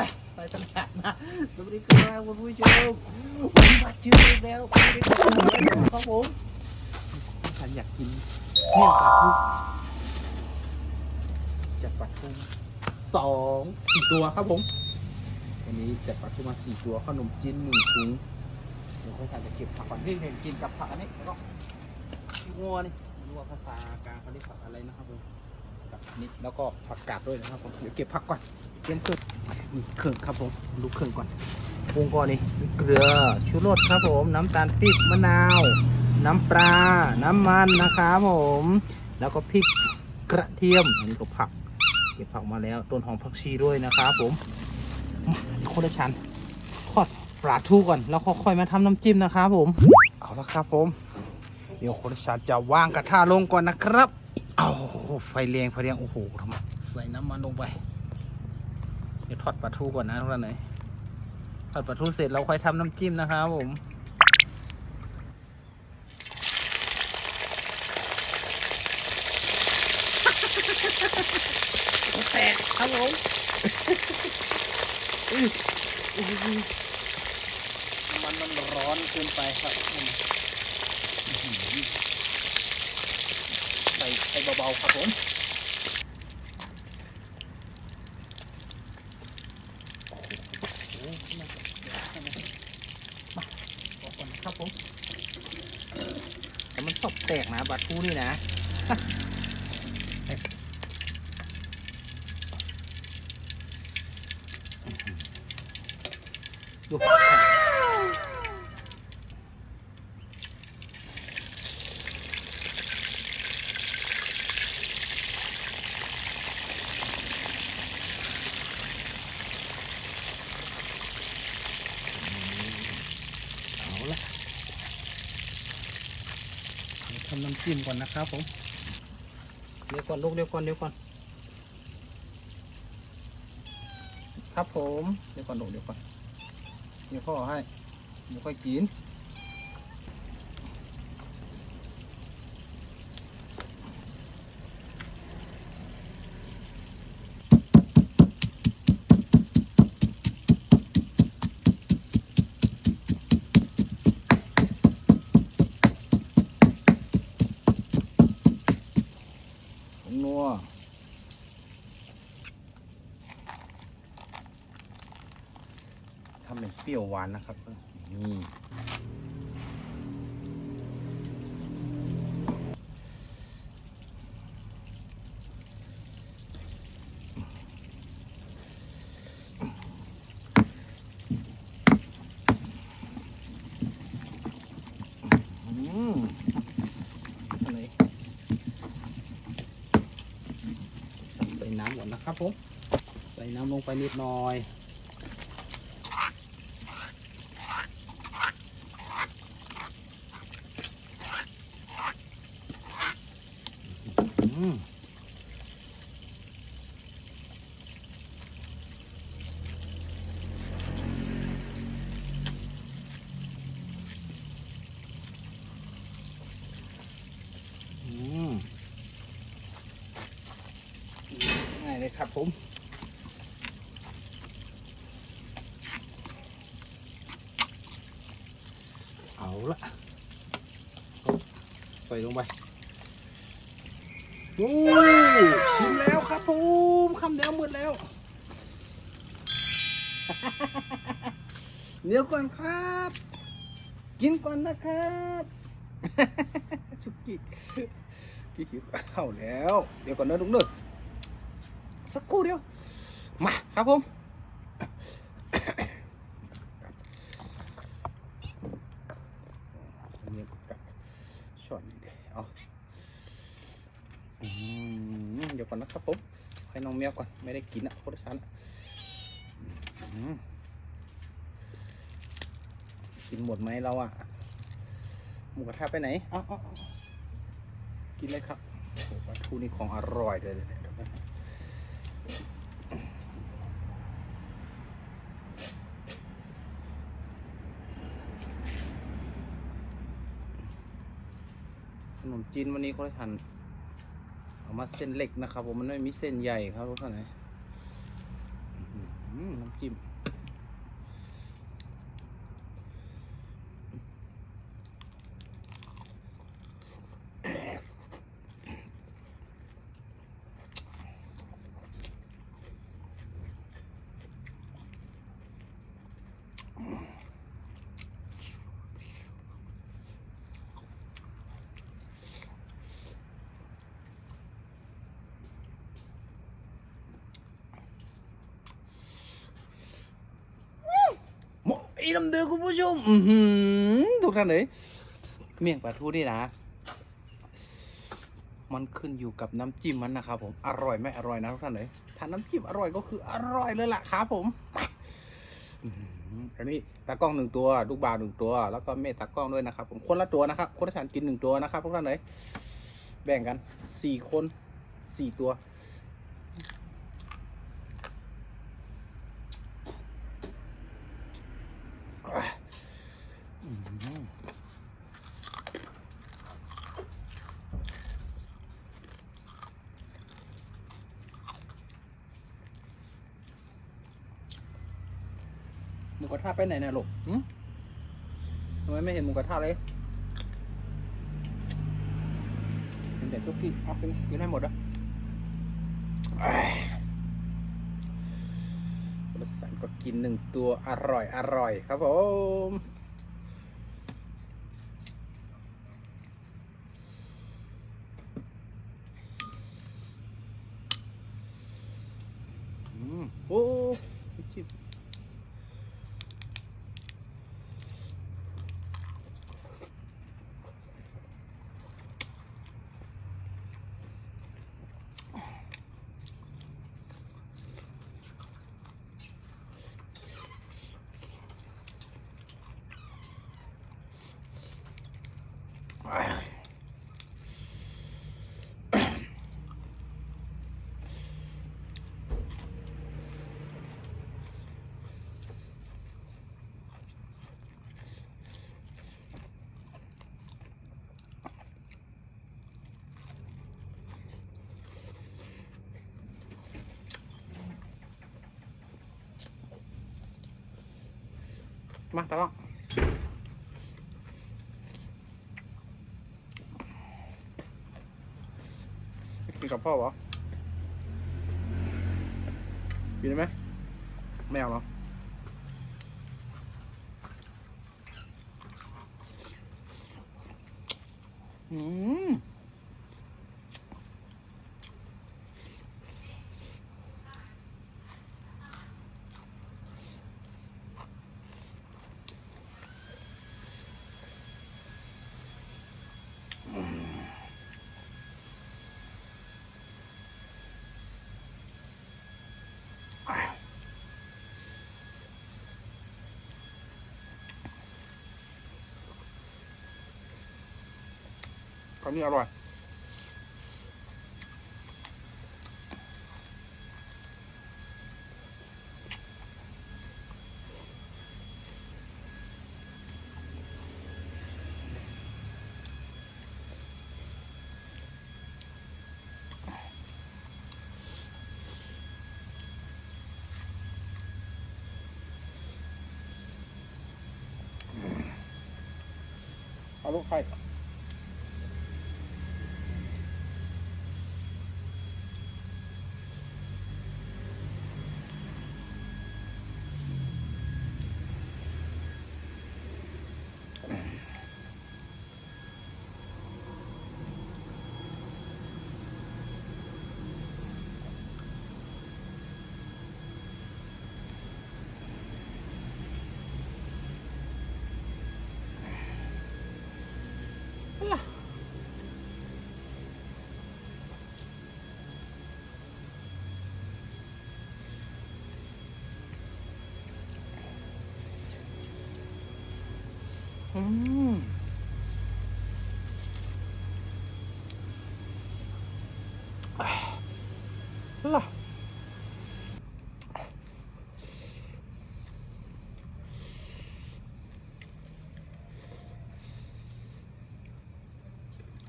ล่ะไปตลาดนะสวัสดีครับคุณผู้ชมวันนี้มาเจออีกแล้วไม่ได้กินเลยครับผมฉันอยากกินเมี่ยงปลาทูจัดปลาทูสองสี่ตัวครับผมวันนี้จัดปลาทูมาสี่ตัวขนมจีนหนึ่งถุงเดี๋ยวค่อยทานจะเก็บผักก่อนนี่เห็นกินกับผักอันนี้แล้วก็งัวนี่งัวภาษากลางเขาเรียกผักอะไรนะครับผม นนี้แล้วก็ผักกาดด้วยนะครับผมเดี๋ยวเก็บผักก่อนเตรียมเครื่องนี่เครื่องครับผมดูเครื่องก่อนปรุงก่อนนี่มีเกลือชูรสครับผม น้ำตาลปี๊บมะนาว น้ำปลาน้ำมันนะครับผม แล้วก็พริกกระเทียมอันนี้ก็ผักเก็บผักมาแล้วต้นหอมผักชีด้วยนะครับผมมาโคตรชันทอดปลาทูก่อนแล้วก็ค่อยมาทำน้ำจิ้มนะครับผม เอาละครับผม เดี๋ยวโคตรชันจะวางกระทะลงก่อนนะครับ เอาไฟแรงไฟแรงโอ้โหทำไมใส่น้ำมันลงไป เดี๋ยวทอดปลาทูก่อนนะทุกท่านเลยทอดปลาทูเสร็จเราค่อยทำน้ำจิ้มนะครับผมแตกครับผมอื้ออื้อหือน้ำมันมันร้อนเกินไปครับอื้อหือ ใส่ใส่เบาๆครับผมครับผมแต่มันตบแตกนะบาทูนี่นะดูเอาละทำน้ำจิ้มก่อนนะครับผมเดี๋ยวก่อนลูกเดี๋ยวก่อนเดี๋ยวก่อน ครับผม เดี๋ยวก่อนลูกเดี๋ยวก่อน เดี๋ยวพ่อให้ เดี๋ยวค่อยกิน ผงนัว ทำเป็นเป รี้ยวหวานนะครับนี่ใส่น้ำก่อนนะครับผม ใส่น้ำลงไปนิดหน่อย อืมอืมง่าย เลยครับผมเอาละใส่ลงไปโอ้ชิมแล้วครับผมคำเดียวหมดแล้ว เดี๋ยวก่อนครับ กินก่อนนะครับสุกี้พี่หิวข้าวแล้ว เดี๋ยวก่อนนะลุงเนอะ สักครู่เดียว มาครับผมนี่กับช้อนเดี๋ยวเอาเดี๋ยวก่อนนะครับผมให้น้องแมวก่อน ไม่ได้กินอะโคตรชันกินหมดไหมเราอะ หมูกระทะไปไหน เอ้าเอากินเลยครับโอ้โหปลาทูนี่ของอร่อยเลยเนี่ยขนม จีนวันนี้เขาได้ทานเอามาเส้นเล็กนะครับ ผมมันไม่มีเส้นใหญ่ครับทุกท่านเลยอื้อหืออืมน้ำจิ้ม หมดอีลำเดือคุณผู้ชมอือทุกท่านเลยเมี่ยงปลาทูนี่นะ มันขึ้นอยู่กับน้ำจิ้มมันนะครับผมอร่อยไม่อร่อยนะทุกท่านเลยถ้าน้ำจิ้มอร่อยก็คืออร่อยเลยล่ะครับผมอันนี้ตากล้องหนึ่งตัวลูกบาศก์หนึ่งตัว แล้วก็เมตตากล้องด้วยนะครับ ผมคนละตัวนะครับคนละฉันกินหนึ่งตัวนะครับทุกท่านเลยแบ่งกันสี่คนสี่ตัว มูกระทะไปไหนเนี่ยลูกทำไมไม่เห็นหมูกระทะเลยเห็นแต่ทุกที่เอากินกินให้หมดอะรสสันก็กินหนึ่งตัวอร่อยอร่อยครับผมอืมโอ้จิบ มาตะก้องกินกับพ่อเหรอกินได้ไหมไม่เอาหรออืม คำนี้อร่อย เอาลูก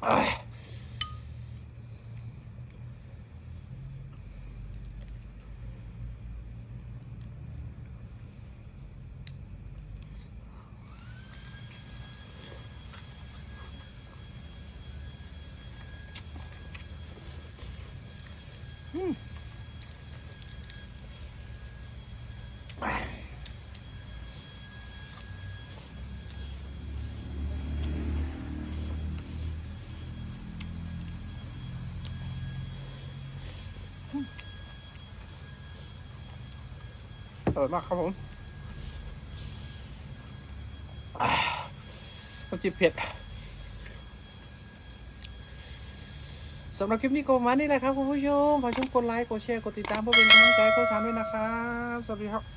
ไเอร่อมากครับผมน้ำจิบเผ็ดสำหรับคลิปนี้ก็มานี่แหละครับคุณผู้ชมฝากช่วยกดไลค์ กดแชร์ กดติดตามเพื่อเป็นกำลังใจโค้ชชามด้วยนะครับ สวัสดีครับ